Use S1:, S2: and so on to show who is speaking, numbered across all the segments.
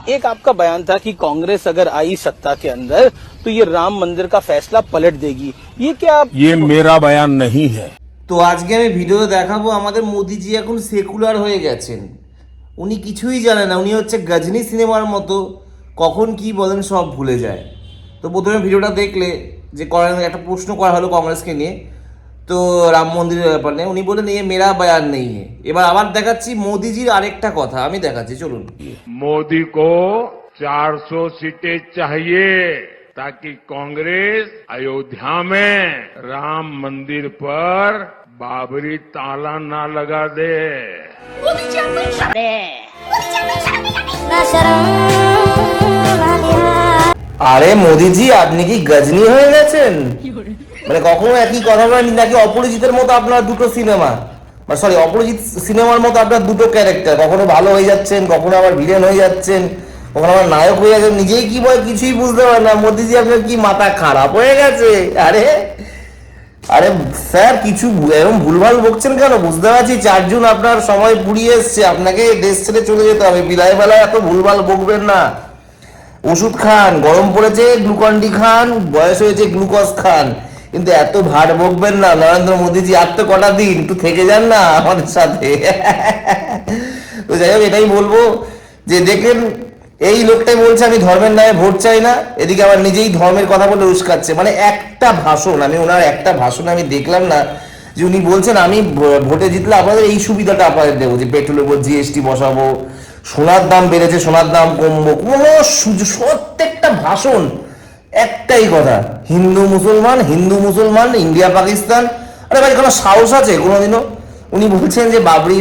S1: एक आपका बयान था कि कांग्रेस अगर आई सत्ता के अंदर तो ये राम मंदिर का फैसला पलट देगी ये क्या आप
S2: ये मेरा बयान नहीं है
S3: তো আজকে আমি ভিডিও দেখাবো আমাদের মোদিজি এখন সেকুলার হয়ে গেছেন উনি কিছুই জানে না উনি হচ্ছে গজনি সিনেমার মতো কখন কি বলেন সব ভুলে যায় তো প্রথমে ভিডিওটা দেখলে যে করেন একটা প্রশ্ন করা হলো কংগ্রেসকে নিয়ে তো রাম মন্দিরের ব্যাপার নিয়ে উনি বলেন এ মেরা বয়ান নেই है। এবার আবার দেখাচ্ছি মোদিজির আরেকটা কথা আমি দেখাচ্ছি চলুন
S4: मोदी को 400 सीटें चाहिए ताकि कांग्रेस अयोध्या में राम मंदिर पर बाबरी ताला ना लगा दे
S3: আরে মোদিজি আপনি কি গজনি হয়ে গেছেন মানে কখনো একই কথা বলেন নাকি অপরিচিতের মতো আপনার দুটো সিনেমা মানে সরি অপরিচিত সিনেমার মতো আপনার দুটো ক্যারেক্টার কখনো ভালো হয়ে যাচ্ছেন, কখনো আবার ভিলেন হয়ে যাচ্ছেন, কখনো আবার নায়ক হয়ে যাচ্ছেন। নিজেই কি বলে কিছুই বুঝতে পারেন না। মোদিজি, আপনার কি মাথা খারাপ হয়ে গেছে? আরে আরে স্যার, কিছু এরকম ভুলভাল বকছেন কেন? বুঝতে পারছি চারজন আপনার সময় পুড়িয়ে এসছে। আপনাকে দেশ ছেড়ে চলে যেতে হবে। বিলাই বেলায় এত ভুলভাল বকবেন না। ওষুধ খান, গরম পড়েছে গ্লুকন ডি খান, বয়স হয়েছে গ্লুকোজ খান। কিন্তু এত ভাট বকবেন না, নরেন্দ্র মোদীজি, আর তো কটা দিন, একটু থেকে যান না আমাদের সাথে। তো যাই হোক, এটাই বলব যে দেখেন এই লোকটাই বলছে, আমি ধর্মের নামে ভোট চাই না, এদিকে আবার নিজেই ধর্মের কথা বলে উস্কাচ্ছে। মানে একটা ভাষণ, আমি ওনার একটা ভাষণ আমি দেখলাম না, যে উনি বলছেন, আমি ভোটে জিতলে আপনাদের এই সুবিধাটা আপনাদের দেবো, যে পেট্রোলের উপর জিএসটি বসাবো, সোনার দাম বেড়েছে, সোনার দাম কমবো। কোনো প্রত্যেকটা ভাষণ একটাই কথা, হিন্দু মুসলমান হিন্দু মুসলমান, ইন্ডিয়া, পাকিস্তান। আরে ভাই, কোনো সাহস আছে? কোনোদিনও? উনি বলছেন যে বাবরি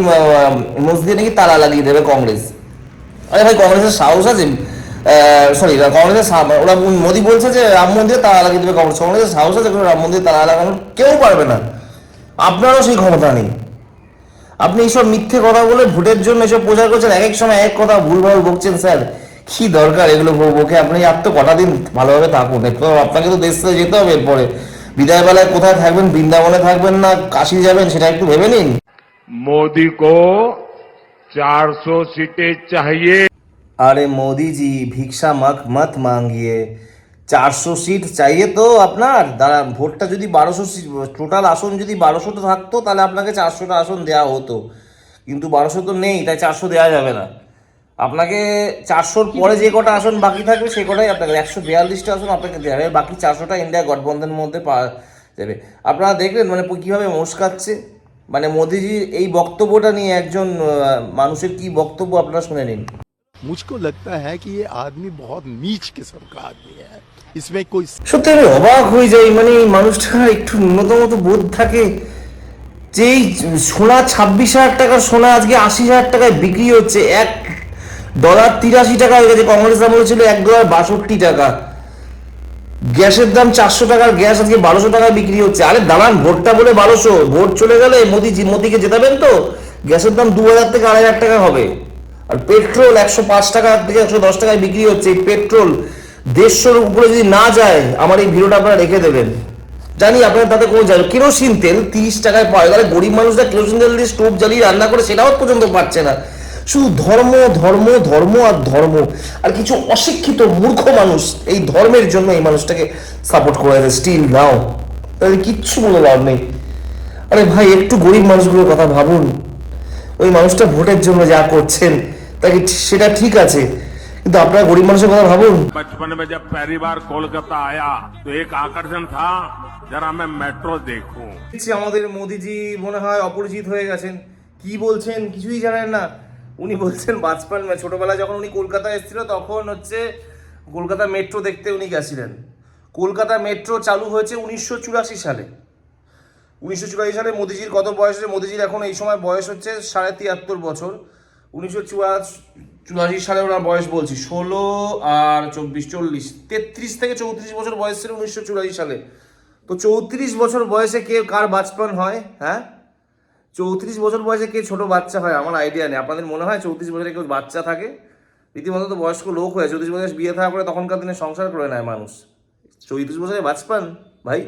S3: মসজিদে নাকি তালা লাগিয়ে দেবে কংগ্রেস। আরে ভাই, কংগ্রেসের সাহস আছে? সরি কংগ্রেসের ওরা মোদী বলছে যে রাম মন্দিরে তালা লাগিয়ে দেবে কংগ্রেস। কংগ্রেসের সাহস আছে? রাম মন্দিরে তালা লাগানোর? কেউ পারবে না। আপনারও সেই ক্ষমতা নেই। আপনি এইসব মিথ্যে কথা বলে ভোটের জন্য এসব প্রচার করছেন, এক এক সময় এক কথা ভুলভাল বকছেন, স্যার। কি দরকার এগুলো বউকে আপনি আর তো কটা দিন ভালোভাবে থাকুন। এরপর আপনাকে তো দেশ যেতে হবে এরপরে। বিদায় বেলায় কোথায় থাকবেন? বৃন্দাবনে থাকবেন না কাশি যাবেন? সেটা একটু ভেবে নিন।
S4: মোদি কো চারশো সিটে
S3: চাহিয়ে। আরে মোদিজি ভিক্ষা মাখ মত মাঙ্গিয়ে। চারশো সিট চাইয়ে তো আপনার। দাঁড়া ভোটটা যদি বারোশো সিট টোটাল আসন যদি বারোশোটা থাকতো তাহলে আপনাকে চারশোটা আসন দেওয়া হতো। কিন্তু বারোশো তো নেই তাই চারশো দেওয়া যাবে না। আপনাকে চারশোর পরে যে কটা আসন বাকি থাকবে সে কটাই আপনাকে একশো বিয়াল্লিশটা আসন আপনাকে দেওয়া হবে বাকি চারশোটা ইন্ডিয়া গঠবন্ধনের মধ্যে পাওয়া যাবে আপনারা দেখলেন মানে কীভাবে মোস্কাচ্ছে মানে মোদিজির এই বক্তব্যটা নিয়ে একজন আহ, মানুষের কি বক্তব্য আপনারা শুনে নিন
S5: मुझको लगता है कि ये आदमी बहुत नीच किस्म का आदमी है इसमें कोई
S3: সত্যি আমি অবাক হয়ে যাই মানে এই মানুষটা একটু ন্যূনতম তো বোধ থাকে যে এই সোনা ছাব্বিশ হাজার টাকার সোনা আজকে আশি হাজার টাকায় বিক্রি হচ্ছে এক ডলার তিরাশি টাকা হয়ে গেছে। কংগ্রেস আমলে ছিল এক ডলার বাষট্টি টাকা। গ্যাসের দাম চারশো টাকার গ্যাস আজকে বারোশো টাকায় বিক্রি হচ্ছে। আরে দাঁড়ান, ভোটটা বলে বারোশো। ভোট চলে গেলে মোদি মোদিকে জেতাবেন তো? গ্যাসের দাম দু হাজার থেকে আড়াই হাজার টাকা হবে। আর পেট্রোল একশো পাঁচ টাকা থেকে একশো দশ টাকায় বিক্রি হচ্ছে। এই পেট্রোল দেড়শোর উপরে যদি না যায়, আমার এই ভিডিওটা আপনারা রেখে দেবেন। জানি আপনার তাতে কোনো যায় কেরোসিন তেল তিরিশ টাকায় পাওয়া তাহলে গরিব মানুষরা কেরোসিন তেল দিয়ে স্টোভ জ্বালিয়ে রান্না করে সেটাও পর্যন্ত পাচ্ছে না। শুধু ধর্ম ধর্ম ধর্ম আর ধর্ম। আর কিছু অশিক্ষিত মূর্খ মানুষ এই ধর্মের জন্য এই মানুষটাকে সাপোর্ট করে দেয় স্টিল নাও তাদের কিচ্ছু বলে লাভ নেই। আরে ভাই একটু গরিব মানুষগুলোর কথা ভাবুন। ওই মানুষটা ভোটের জন্য যা করছেন তাকে সেটা ঠিক আছে। কিন্তু আপনারা গরিব মানুষের কথা ভাবুন।
S4: বচপন মে জব পহলি বার কলকাতা আয়া তো এক আকর্ষণ থা যারা আমি মেট্রো
S3: দেখো আমাদের মোদিজি মনে হয় অপরিচিত হয়ে গেছেন। কি বলছেন কিছুই জানেন না। উনি বলছেন বাজপান ছোটবেলায় যখন উনি কলকাতায় এসেছিল, তখন হচ্ছে কলকাতা মেট্রো দেখতে উনি গেছিলেন। কলকাতা মেট্রো চালু হয়েছে উনিশশো চুরাশি সালে। উনিশশো চুরাশি সালে মোদিজির কত বয়স মোদিজির এখন এই সময় বয়স হচ্ছে সাড়ে তিয়াত্তর বছর। উনিশশো চুরাশি সালে ওনার বয়স বলছি, ষোলো আর চব্বিশ, চল্লিশ। তেত্রিশ থেকে চৌত্রিশ বছর বয়স ছিল উনিশশো চুরাশি সালে। তো চৌত্রিশ বছর বয়সে কে, কার বাজপান হয় হ্যাঁ? চৌত্রিশ বছর বয়সে কে ছোট বাচ্চা হয়, আমার আইডিয়া নেই। আপনাদের মনে হয় চৌত্রিশ বছরে কেউ বাচ্চা থাকে? রীতিমতো তো বয়স্ক লোক হয়ে চৌত্রিশ বছর বিয়ে থাকা করে তখনকার দিনে সংসার করে নেয় মানুষ। চৌত্রিশ বছরে বাঁচপান? ভাই